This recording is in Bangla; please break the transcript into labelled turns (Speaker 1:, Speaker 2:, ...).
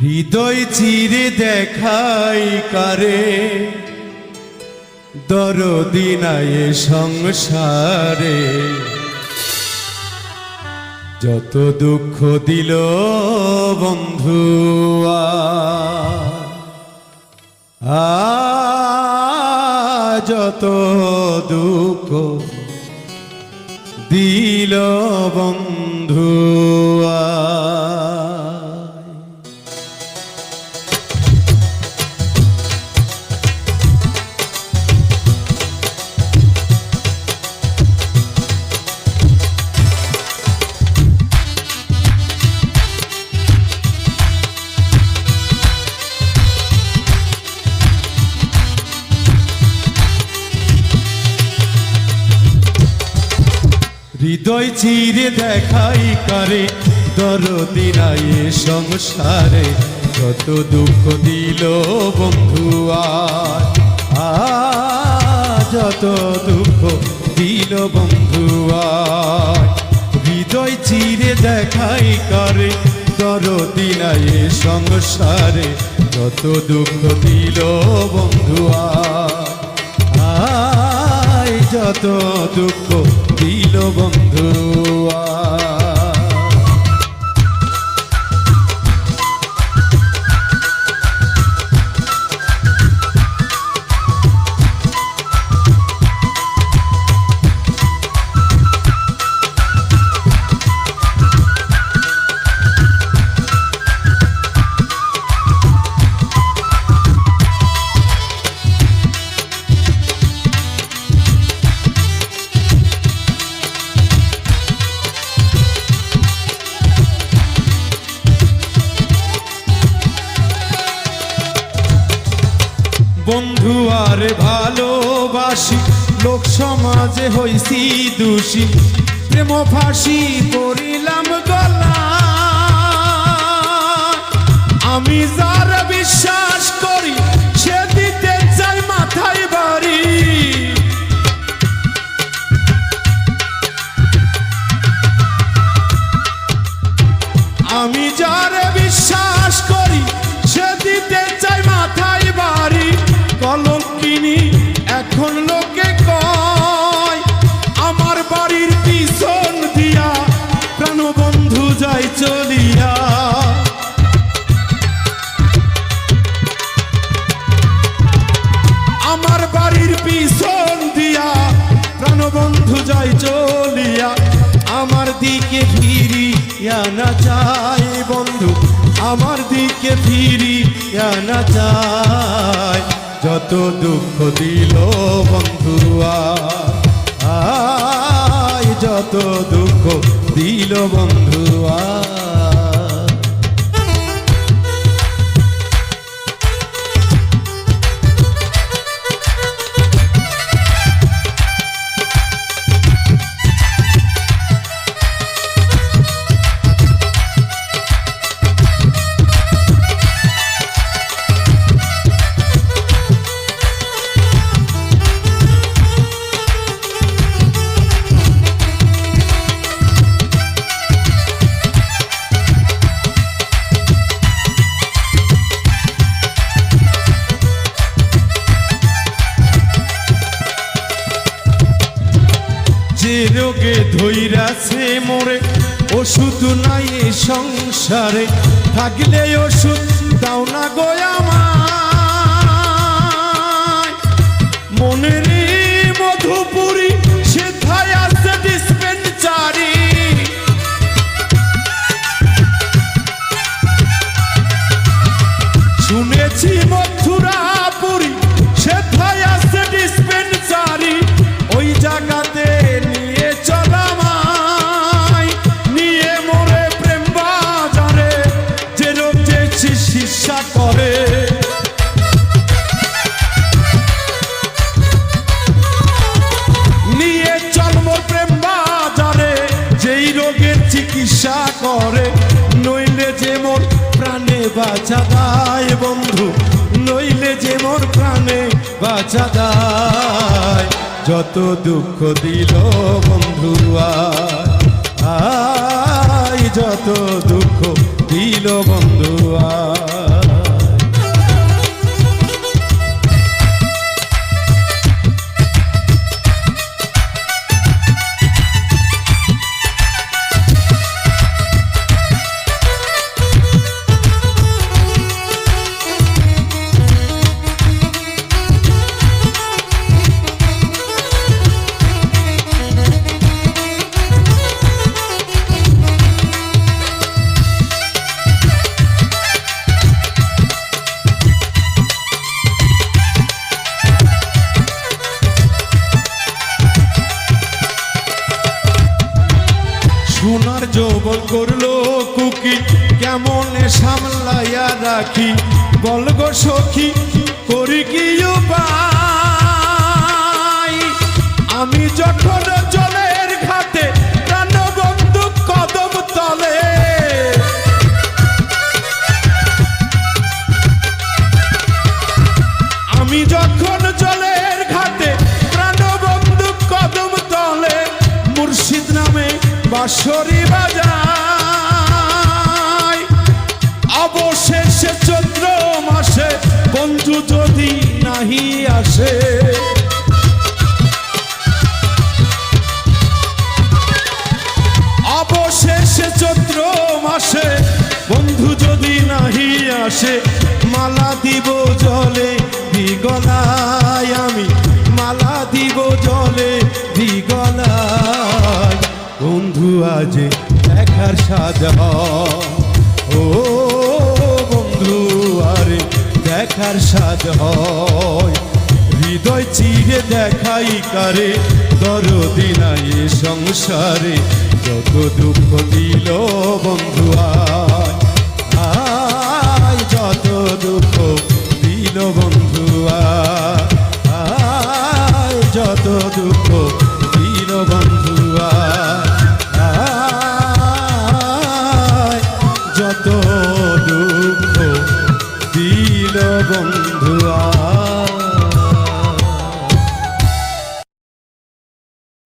Speaker 1: হৃদয় চিরে দেখাই কারে? দরদিনায় সংসারে। যত দুঃখ দিল বন্ধু, আ, যত দুঃখ দিল বন্ধু। হৃদয় চিরে দেখাই করে দরদিনায় সংসারে কত দুঃখ দিল বন্ধু আর। যত দুঃখ দিল বন্ধু আর। হৃদয় চিরে দেখাই করে দরদিনায় সংসারে কত দুঃখ দিল বন্ধু আর। যত দুঃখ দিল বন্ধু আয়। আর ভালোবাসি। লোক সমাজে হইছি দোষী। প্রেম ফাঁসি করিলাম গলা। আমি যার বিশ্বাস চলিয়া। আমার বাড়ির পিছন দিয়া যাই চলিয়া। আমার দিকে ফিরিয়া না চাই বন্ধু, আমার দিকে ফিরিয়া না চাই যত দুঃখ দিল বন্ধু আয় যত দুঃখ দিল বন্ধু আয় ধৈরাছে মোরে ওষুধ নাই সংসারে থাকলে ওষুধ দাও না গোয়ামা মনে মনের চিকিৎসা করে, নইলে যে মোর প্রাণে বাঁচা দায় বন্ধু। নইলে যে মোর প্রাণে বাঁচা দায় যত দুঃখ দিল বন্ধু আয়, যত দুঃখ দিল বন্ধু, আয়। বল করল কুকি, কেমন সামলাইয়া রাখি? বল গো সখী, করি কি আমি যখন জলের তলে, আমি যখন বাঁশরি বাজায়। অবশেষে চৈত্র মাসে বন্ধু যদি নাহি আসে। অবশেষে চৈত্র মাসে বন্ধু যদি নাহি আসে, মালা দিব জলে দিগলায় আমি। মালা দিব জলে দিগলায় আজ দেখার সাজা ও বন্ধু, আরে দেখার সাজ হৃদয় চিরে দেখাই কারে, দরদি নাই সংসারে। যত দুঃখ দিল বন্ধু, আয় যত দুঃখ দিল বন্ধু আয়, যত দুঃখ